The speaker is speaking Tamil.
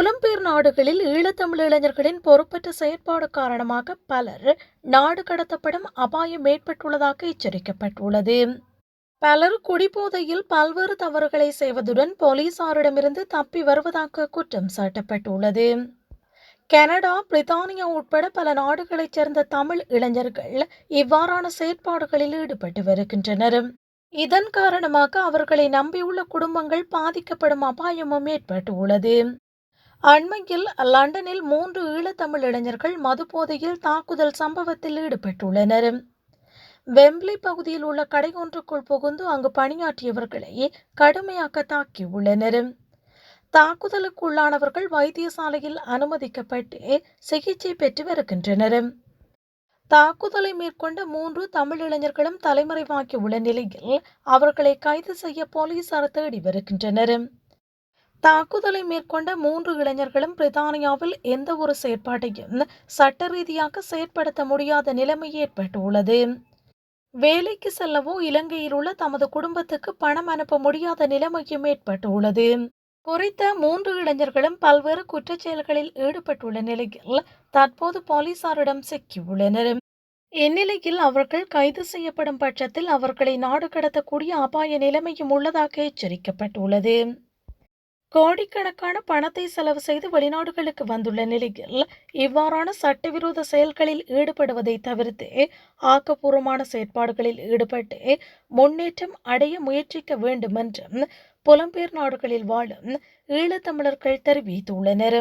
புலம்பெயர் நாடுகளில் ஈழத்தமிழ் இளைஞர்களின் பொறுப்பற்ற செயற்பாடு காரணமாக பலர் நாடு கடத்தப்படும் அபாயம் ஏற்பட்டுள்ளதாக எச்சரிக்கப்பட்டுள்ளது. பலர் குடிபோதையில் பல்வேறு தவறுகளை செய்வதுடன் போலீசாரிடமிருந்து தப்பி வருவதாக குற்றம் சாட்டப்பட்டுள்ளது. கனடா பிரித்தானியா உட்பட பல நாடுகளைச் சேர்ந்த தமிழ் இளைஞர்கள் இவ்வாறான செயற்பாடுகளில் ஈடுபட்டு வருகின்றனர். இதன் காரணமாக அவர்களை நம்பியுள்ள குடும்பங்கள் பாதிக்கப்படும் அபாயமும் ஏற்பட்டுள்ளது. அண்மையில் லண்டனில் மூன்று ஈழத்தமிழ் இளைஞர்கள் மதுபோதையில் தாக்குதல் சம்பவத்தில் ஈடுபட்டுள்ளனர். வெம்ப்லி பகுதியில் உள்ள கடை ஒன்றுக்குள் புகுந்து அங்கு பணியாற்றியவர்களை கடுமையாக தாக்கியுள்ளனர். தாக்குதலுக்குள்ளானவர்கள் வைத்தியசாலையில் அனுமதிக்கப்பட்டு சிகிச்சை பெற்று வருகின்றனர். தாக்குதலை மேற்கொண்ட மூன்று தமிழ் இளைஞர்களும் தலைமறைவாகி உள்ள நிலையில் அவர்களை கைது செய்ய போலீசார் தேடி வருகின்றனர். தாக்குதலை மேற்கொண்ட மூன்று இளைஞர்களும் பிரித்தானியாவில் எந்த ஒரு செயற்பாட்டையும் சட்ட ரீதியாக செயற்படுத்த முடியாத நிலைமை ஏற்பட்டுள்ளது. வேலைக்கு செல்லவோ இலங்கையில் உள்ள தமது குடும்பத்துக்கு பணம் அனுப்ப முடியாத நிலைமையும் ஏற்பட்டுள்ளது. குறித்த மூன்று இளைஞர்களும் பல்வேறு குற்றச்செயல்களில் ஈடுபட்டுள்ள நிலையில் தற்போது போலீசாரிடம் சிக்கியுள்ளனர். இந்நிலையில் அவர்கள் கைது செய்யப்படும் பட்சத்தில் அவர்களை நாடு கடத்தக்கூடிய அபாய நிலைமையும் உள்ளதாக எச்சரிக்கப்பட்டுள்ளது. கோடிக்கணக்கான பணத்தை செலவு செய்து வெளிநாடுகளுக்கு வந்துள்ள நிலையில் இவ்வாறான சட்டவிரோத செயல்களில் ஈடுபடுவதை தவிர்த்து ஆக்கப்பூர்வமான செயற்பாடுகளில் ஈடுபட்டு முன்னேற்றம் அடைய முயற்சிக்க வேண்டும் என்றும் புலம்பெயர் நாடுகளில் வாழும் ஈழத்தமிழர்கள் தெரிவித்துள்ளனர்.